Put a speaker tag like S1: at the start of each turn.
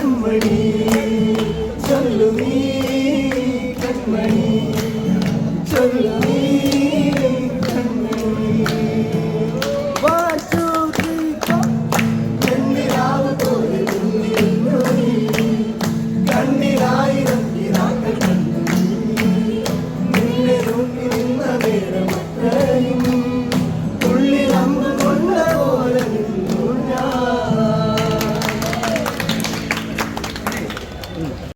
S1: കൺമണി ചൊല്ലു നീ കൺമണി ചൊല്ലു